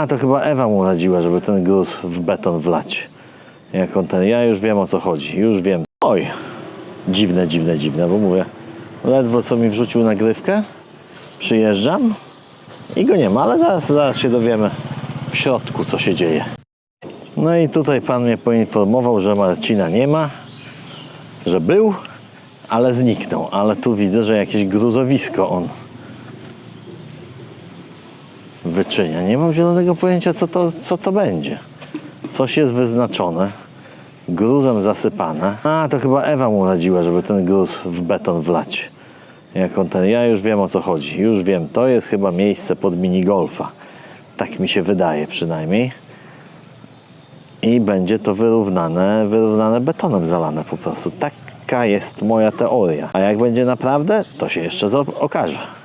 A, to chyba Ewa mu radziła, żeby ten gruz w beton wlać. Jak on ten, ja już wiem o co chodzi, już wiem. Oj, dziwne, dziwne, dziwne, bo mówię, ledwo co mi wrzucił nagrywkę, przyjeżdżam i go nie ma, ale zaraz, zaraz się dowiemy w środku, co się dzieje. No i tutaj pan mnie poinformował, że Marcina nie ma, że był, ale zniknął. Ale tu widzę, że jakieś gruzowisko on wyczynia. Nie mam zielonego pojęcia, co to, co to będzie. Coś jest wyznaczone, gruzem zasypane. A, to chyba Ewa mu radziła, żeby ten gruz w beton wlać. Jak on ten, ja już wiem o co chodzi, już wiem. To jest chyba miejsce pod minigolfa. Tak mi się wydaje przynajmniej. I będzie to wyrównane, wyrównane betonem zalane po prostu. Taka jest moja teoria. A jak będzie naprawdę, to się jeszcze okaże.